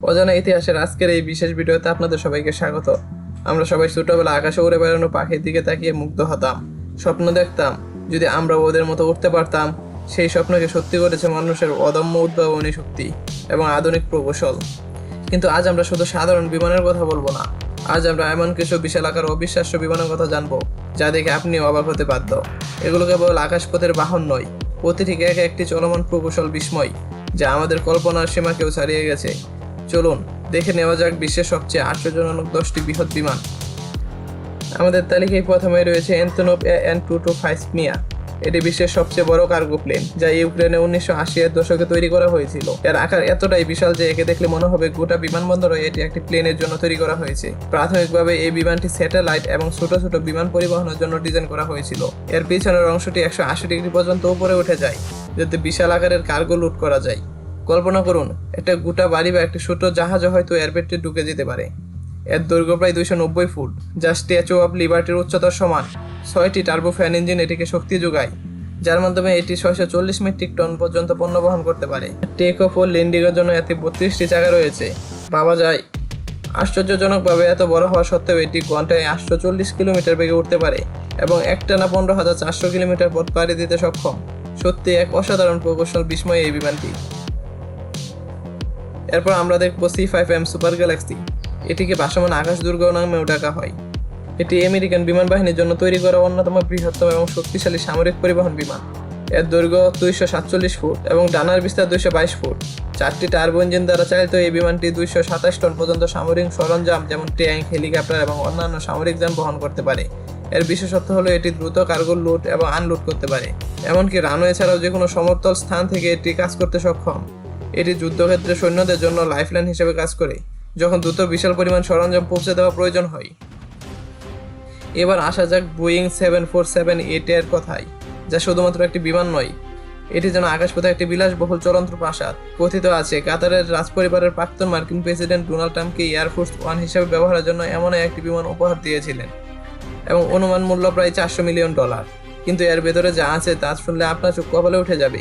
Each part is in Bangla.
অজানা ইতিহাসের আজকের এই বিশেষ ভিডিওতে আপনাদের সবাইকে স্বাগত। আমরা সবাই ছোটবেলা আকাশে উড়ে বেড়ানো পাখির দিকে তাকিয়ে মুগ্ধ হতাম। স্বপ্ন দেখতাম, যদি আমরা ওদের মতো উঠতে পারতাম, সেই স্বপ্নকে সত্যি করেছে মানুষের অদম্য উদ্ভাবনী শক্তি এবং আধুনিক প্রকৌশল। কিন্তু আজ আমরা শুধু সাধারণ বিমানের কথা বলব না। আজ আমরা এমন কিছু বিশাল আকার অবিশ্বাস্য বিমানের কথা জানব, যা দেখে আপনি অবাক হতে বাধ্য। এগুলো কেবল আকাশপথের বাহন নয়, প্রতিটি এক একটি চলমান প্রকৌশল বিস্ময়, যা আমাদের কল্পনার সীমাকেও ছাড়িয়ে গেছে। চলুন, দেখে নেওয়া যাক বিশ্বের সবচেয়ে আশ্চর্যজনক দশটি বৃহৎ বিমান। আমাদের তালিকায় প্রথমে রয়েছে Antonov N two two five Mriya এটি বিশ্বের সবচেয়ে বড় কার্গো প্লেন, যা ইউক্রেনে উনিশশো আশি এর দশকে তৈরি করা হয়েছিল। এর আকার এতটাই বিশাল যে একে দেখলে মনে হবে গোটা বিমানবন্দরে এটি একটি প্লেনের জন্য তৈরি করা হয়েছে। প্রাথমিকভাবে এই বিমানটি স্যাটেলাইট এবং ছোট ছোট বিমান পরিবহনের জন্য ডিজাইন করা হয়েছিল। এর পিছনের অংশটি একশো আশি ডিগ্রি পর্যন্ত উপরে উঠে যায়, যাতে বিশাল আকারের কার্গো লুট করা যায়। কল্পনা করুন, একটা গোটা বাড়ি বা একটা ছোট জাহাজও হয়তো এর পেটে ঢুকে যেতে পারে। এর দৈর্ঘ্য প্রায় দুইশো নব্বই ফুট, যা স্ট্যাচু অফ লিবার্টির উচ্চতার সমান। ছয়টি টার্বো ফ্যান ইঞ্জিন এটিকে শক্তি যোগায়, যার মাধ্যমে এটি ছয়শো চল্লিশ মেট্রিক টন পর্যন্ত পণ্য বহন করতে পারে। টেক অফ ও ল্যান্ডিংয়ের জন্য এতে বত্রিশটি চাকা রয়েছে। ভাবা যায়, আশ্চর্যজনকভাবে এত বড় হওয়া সত্ত্বেও এটি ঘন্টায় আটশো চল্লিশ কিলোমিটার বেগে উঠতে পারে এবং একটানা পনেরো হাজার চারশো কিলোমিটার পথ পাড়ি দিতে সক্ষম। সত্যি এক অসাধারণ প্রকৌশল বিস্ময় এই বিমানটি। এরপর আমরা দেখব C five M Super Galaxy এটিকে ভাসমান আকাশ দুর্গ নামেও ডাকা হয়। এটি আমেরিকান বিমান বাহিনীর জন্য তৈরি করা অন্যতম বৃহত্তম এবং শক্তিশালী সামরিক পরিবহন বিমান। এর দৈর্ঘ্য দুইশো সাতচল্লিশ ফুট এবং ডানার বিস্তার দুইশো বাইশ ফুট। চারটি টার্বো ইঞ্জিন দ্বারা চালিত এই বিমানটি দুইশো সাতাশ টন পর্যন্ত সামরিক সরঞ্জাম যেমন ট্যাঙ্ক, হেলিকপ্টার এবং অন্যান্য সামরিক যান বহন করতে পারে। এর বিশেষত্ব হলো এটি দ্রুত কার্গো লুট এবং আনলোড করতে পারে। এমনকি রানওয়ে ছাড়াও যে কোনো সমতল স্থান থেকে এটি কাজ করতে সক্ষম। এটি যুদ্ধক্ষেত্রে সৈন্যদের জন্য লাইফলাইন হিসেবে কাজ করে, যখন দ্রুত বিশাল পরিমাণ সরঞ্জাম পৌঁছে দেওয়া প্রয়োজন হয়। এবার আসা যাক বোয়িং সেভেন ফোর সেভেন এর কথায়, যা শুধুমাত্র একটি বিমান নয়, এটি যেন আকাশপথে একটি বিলাসবহুল চলন্ত প্রাসাদ। কথিত আছে, কাতারের রাজপরিবারের প্রাক্তন মার্কিন প্রেসিডেন্ট ডোনাল্ড ট্রাম্পকে এয়ারফোর্স ওয়ান হিসেবে ব্যবহারের জন্য এমন একটি বিমান উপহার দিয়েছিলেন, এবং অনুমান মূল্য প্রায় চারশো মিলিয়ন ডলার। কিন্তু এর ভেতরে যা আছে তা শুনলে আপনার চোখ কপালে উঠে যাবে।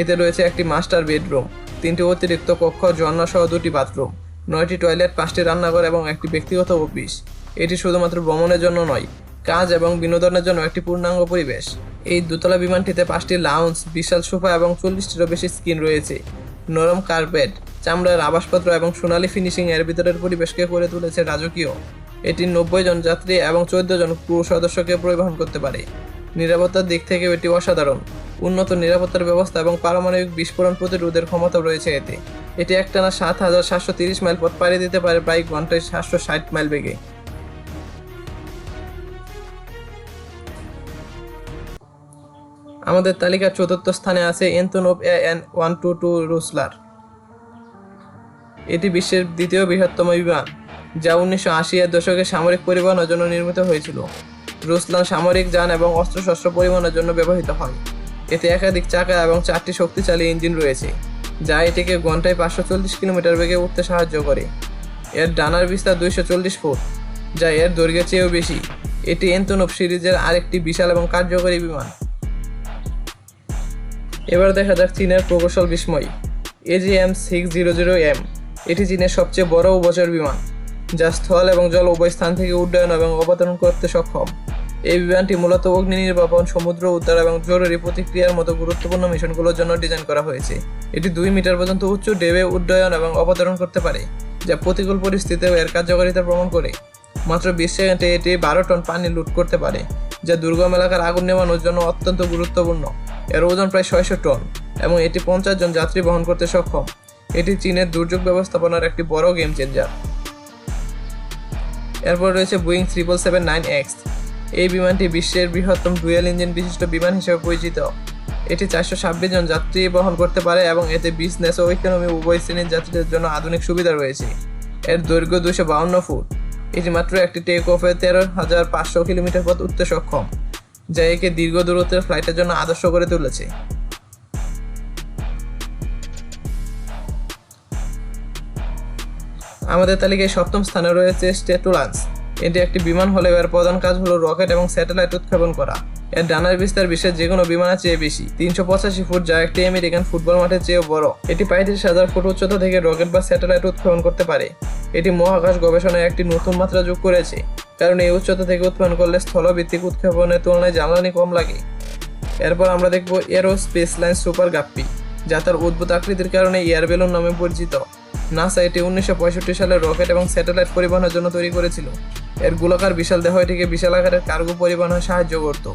এতে রয়েছে একটি মাস্টার বেডরুম। তিনটি অতিরিক্ত কক্ষ ঝর্ণা সহ দুটি বাথরুম, নয়টি টয়লেট, পাঁচটি রান্নাঘর এবং একটি ব্যক্তিগত অফিস। এটি শুধুমাত্র ভ্রমণের জন্য নয়, কাজ এবং বিনোদনের জন্য একটি পূর্ণাঙ্গ পরিবেশ। এই দোতলা বিমানটিতে পাঁচটি লাউঞ্জ বিশাল সোফা এবং চল্লিশটিরও বেশি স্ক্রিন রয়েছে। নরম কার্পেট চামড়ার আবাসপত্র এবং সোনালী ফিনিশিং এর ভিতরের পরিবেশকে করে তুলেছে রাজকীয়। এটি নব্বই জন যাত্রী এবং চোদ্দ জন ক্রু সদস্যকে পরিবহন করতে পারে। নিরাপত্তার দিক থেকেও এটি অসাধারণ। উন্নত নিরাপত্তার ব্যবস্থা এবং পারমাণবিক বিস্ফোরণ প্রতিরোধের ক্ষমতা রয়েছে এতে। এটি একটানা সাত হাজার সাতশো তিরিশ মাইল পথ পাড়ি দিতে পারে প্রায় ঘন্টায় সাতশো ষাট মাইল বেগে। আমাদের তালিকার চতুর্থ স্থানে আছে Antonov A N one two two Ruslan. এটি বিশ্বের দ্বিতীয় বৃহত্তম বিমান, যা উনিশশো আশি এর দশকে সামরিক পরিবহনের জন্য নির্মিত হয়েছিল। রুসলান সামরিক যান এবং অস্ত্রশস্ত্র পরিবহনের জন্য ব্যবহৃত হয়। এতে একাধিক চাকা এবং চারটি শক্তিশালী ইঞ্জিন রয়েছে, যা এটিকে ঘন্টায় পাঁচশো চল্লিশ কিলোমিটার বেগে উঠতে সাহায্য করে। এর ডানার বিস্তার দুইশো চল্লিশ ফুট, যা এর দৈর্ঘ্যের চেয়েও বেশি। এটি এনতনব সিরিজের আরেকটি বিশাল এবং কার্যকরী বিমান। এবার দেখা যাক চীনের প্রকৌশল বিস্ময় AGM six zero zero M এটি চীনের সবচেয়ে বড় উভচর বিমান, যা স্থল এবং জল উভয় স্থান থেকে উড্ডয়ন এবং অবতরণ করতে সক্ষম। এই বিমানটি মূলত অগ্নি নির্বাপন, সমুদ্র উদ্ধার এবং জরুরি প্রতিক্রিয়ার মতো গুরুত্বপূর্ণ মিশনগুলোর জন্য ডিজাইন করা হয়েছে। এটি দুই মিটার পর্যন্ত উচ্চ ডেবে উড্ডয়ন এবং অবতরণ করতে পারে, যা প্রতিকূল পরিস্থিতিতেও এর কার্যকারিতা প্রমাণ করে। মাত্র বিশ সেকেন্ডে এটি বারো টন পানি লুট করতে পারে, যা দুর্গম এলাকার আগুন নেভানোর জন্য অত্যন্ত গুরুত্বপূর্ণ। এর ওজন প্রায় ছয়শো টন এবং এটি পঞ্চাশ জন যাত্রী বহন করতে সক্ষম। এটি চীনের দুর্যোগ ব্যবস্থাপনার একটি বড় গেম চেঞ্জার এরপর রয়েছে Boeing triple seven nine X এই বিমানটি বিশ্বের বৃহত্তম ডুয়েল ইঞ্জিন বিশিষ্ট বিমান হিসেবে পরিচিত। এটি চারশো ছাব্বিশ জন যাত্রী বহন করতে পারে এবং এতে বিজনেস ও ইকোনমি উভয় শ্রেণির যাত্রীদের জন্য আধুনিক সুবিধা রয়েছে। এর দৈর্ঘ্য দুশো বাউন্ন ফুট। এটি মাত্র একটি টেক অফে তেরো হাজার পাঁচশো কিলোমিটার পথ উঠতে সক্ষম, যা একে দীর্ঘ দূরত্বের ফ্লাইটের জন্য আদর্শ করে তুলেছে। আমাদের তালিকায় সপ্তম স্থানে রয়েছে স্টেটুলান্স এটি একটি বিমান হলেও এর প্রধান কাজ হলো রকেট এবং স্যাটেলাইট উৎক্ষেপণ করা। এর ডানার বিস্তার বিশ্বের যে কোনো বিমানের চেয়ে বেশি। তিনশো পঁচাশি ফুট যা একটি আমেরিকান ফুটবল মাঠের চেয়েও বড়। এটি পঁয়ত্রিশ হাজার ফুট উচ্চতা থেকে রকেট বা স্যাটেলাইট উৎক্ষেপণ করতে পারে। এটি মহাকাশ গবেষণায় একটি নতুন মাত্রা যোগ করেছে, কারণ এই উচ্চতা থেকে উৎক্ষেপণ করলে স্থলভিত্তিক উৎক্ষেপণের তুলনায় জ্বালানি কম লাগে। এরপর আমরা দেখব aero space line super guppy, যা তার অদ্ভুত আকৃতির কারণে এয়ার বেলুন নামে পরিচিত। নাসা এটি উনিশশো পঁয়ষট্টি সালে রকেট এবং স্যাটেলাইট পরিবহনের জন্য তৈরি করেছিল। এর গোলাকার বিশাল দেহ এটিকে বিশাল আকারের কার্গো পরিবহনে সাহায্য করত,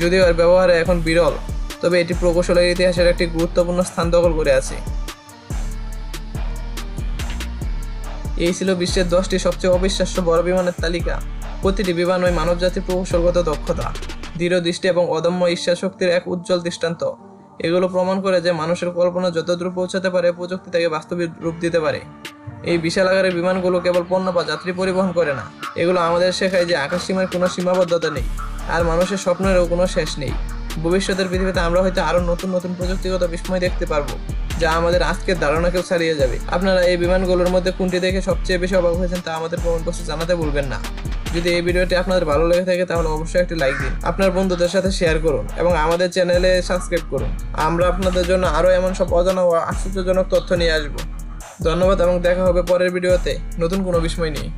যদিও এর ব্যবহার এখন বিরল, তবে এটি প্রকৌশলের ইতিহাসের একটি গুরুত্বপূর্ণ স্থান দখল করে আছে। এই ছিল বিশ্বের দশটি সবচেয়ে অবিশ্বাস্য বড় বিমানের তালিকা। প্রতিটি বিমান ওই মানবজাতির প্রকৌশলগত দক্ষতা, দৃঢ় দৃষ্টি এবং অদম্য ঈশ্বর শক্তির এক উজ্জ্বল দৃষ্টান্ত। এগুলো প্রমাণ করে যে মানুষের কল্পনা যত দূর পৌঁছাতে পারে, প্রযুক্তি তাকে বাস্তবিক রূপ দিতে পারে। এই বিশাল আকারের বিমানগুলো কেবল পণ্য বা যাত্রী পরিবহন করে না। এগুলো আমাদের শেখায় যে আকাশ সীমার কোনো সীমাবদ্ধতা নেই, আর মানুষের স্বপ্নেরও কোনো শেষ নেই। ভবিষ্যতের পৃথিবীতে আমরা হয়তো আরও নতুন নতুন প্রযুক্তিগত বিস্ময় দেখতে পারব, যা আমাদের আজকের ধারণাকেও ছাড়িয়ে যাবে। আপনারা এই বিমানগুলোর মধ্যে কোনটি দেখে সবচেয়ে বেশি অবাক হয়েছেন তা আমাদের বক্সে জানাতে ভুলবেন না। যদি এই ভিডিওটি আপনাদের ভালো লেগে থাকে, তাহলে অবশ্যই একটি লাইক দিন। আপনার বন্ধুদের সাথে শেয়ার করুন এবং আমাদের চ্যানেলে সাবস্ক্রাইব করুন। আমরা আপনাদের জন্য আরও এমন সব অজানা ও আশ্চর্যজনক তথ্য নিয়ে আসব। ধন্যবাদ এবং দেখা হবে পরের ভিডিওতে নতুন কোনো বিষয় নিয়ে।